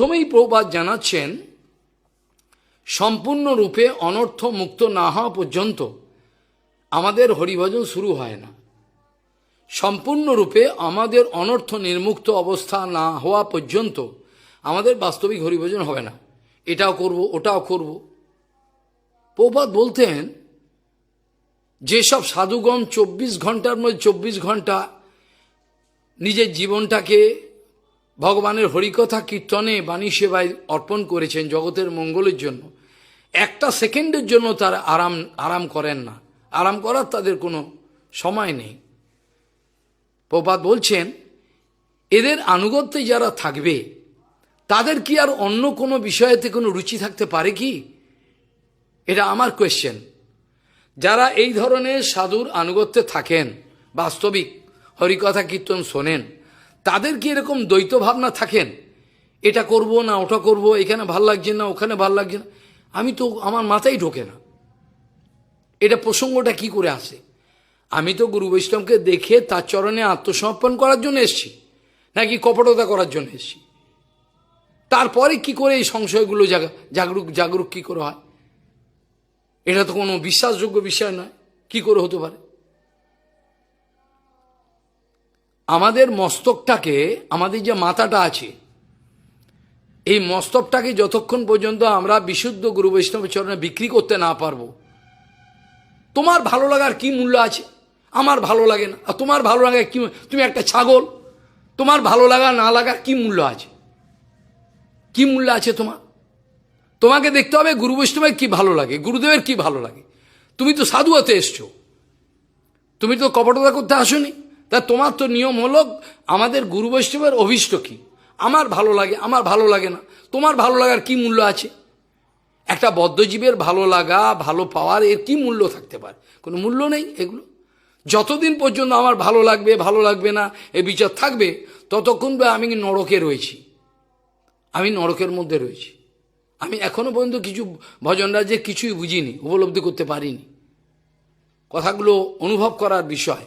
প্রথমেই প্রবাদ জানাচ্ছেন, সম্পূর্ণরূপে অনর্থ মুক্ত না হওয়া পর্যন্ত আমাদের হরিভজন শুরু হয় না। সম্পূর্ণরূপে আমাদের অনর্থ নির্মুক্ত অবস্থা না হওয়া পর্যন্ত আমাদের বাস্তবিক হরিভজন হবে না। এটাও করব, ওটাও করব। প্রপাত বলতেন, যেসব সাধুগণ চব্বিশ ঘণ্টার মধ্যে চব্বিশ ঘণ্টা নিজের জীবনটাকে ভগবানের হরিকথা কীর্তনে বাণী সেবায় অর্পণ করেছেন জগতের মঙ্গলের জন্য। একটা সেকেন্ডের জন্য তারা আরাম আরাম করেন না। আরাম করার তাদের কোনো সময় নেই। প্রপাত বলছেন, এদের আনুগত্যে যারা থাকবে, তাদের কি আর অন্য কোনো বিষয়েতে কোনো রুচি থাকতে পারে কি? এটা আমার কোয়েশ্চেন যারা এই ধরনের সাধুর আনুগত্যে থাকেন, বাস্তবিক হরিকথা কীর্তন শোনেন তাদের কি এরকম দ্বৈত ভাবনা থাকেন, এটা করব না, ওটা করব, এখানে ভালো লাগছে না, ওখানে ভালো লাগছে না, আমি তো, আমার মাথায় ঢোকে না। এটা প্রসঙ্গটা কি করে আসে? আমি তো গুরু বৈষ্ণবকে দেখে তার চরণে আত্মসমর্পণ করার জন্য এসছি, নাকি কপটতা করার জন্য এসছি। তারপরে কি করে এই সংশয়গুলো জাগা, জাগরুক জাগরুক কি করে হয়? এটা তো কোনো বিশ্বাসযোগ্য বিষয় নয়, কি করে হতে পারে? আমাদের মস্তকটাকে, আমাদের যে মাথাটা আছে, এই মস্তকটাকে যতক্ষণ পর্যন্ত আমরা বিশুদ্ধ গুরু বৈষ্ণব চরণে বিক্রি করতে না পারব, তোমার ভালো লাগার কি মূল্য আছে? আমার ভালো লাগে না। আর তোমার ভালো লাগার কি তুমি একটা ছাগল, তোমার ভালো লাগা না লাগার কি মূল্য আছে? কি মূল্য আছে তোমার? তোমাকে দেখতে হবে গুরু বৈষ্ণবের কি ভালো লাগে, গুরুদেবের কি ভালো লাগে। তুমি তো সাধু হতে এসছো। তুমি তো কপটতা করতে আসনি। তা তোমার তো নিয়ম হলো আমাদের গুরু বৈষ্ণবের অভিষ্ট কি? আমার ভালো লাগে, আমার ভালো লাগে না। তোমার ভালো লাগার কি মূল্য আছে? একটা বদ্ধজীবের ভালো লাগা, ভালো পাওয়ার এর কি মূল্য থাকতে পারে? কোনো মূল্য নেই এগুলো? যতদিন পর্যন্ত আমার ভালো লাগবে ভালো লাগবে না, এ বিচার থাকবে, ততক্ষণ আমি নরকে রয়েছি? আমি নরকের মধ্যে রয়েছি। আমি এখনও পর্যন্ত কিছু ভজন রাজ্যে কিছুই বুঝিনি, উপলব্ধি করতে পারিনি। কথাগুলো অনুভব করার বিষয়।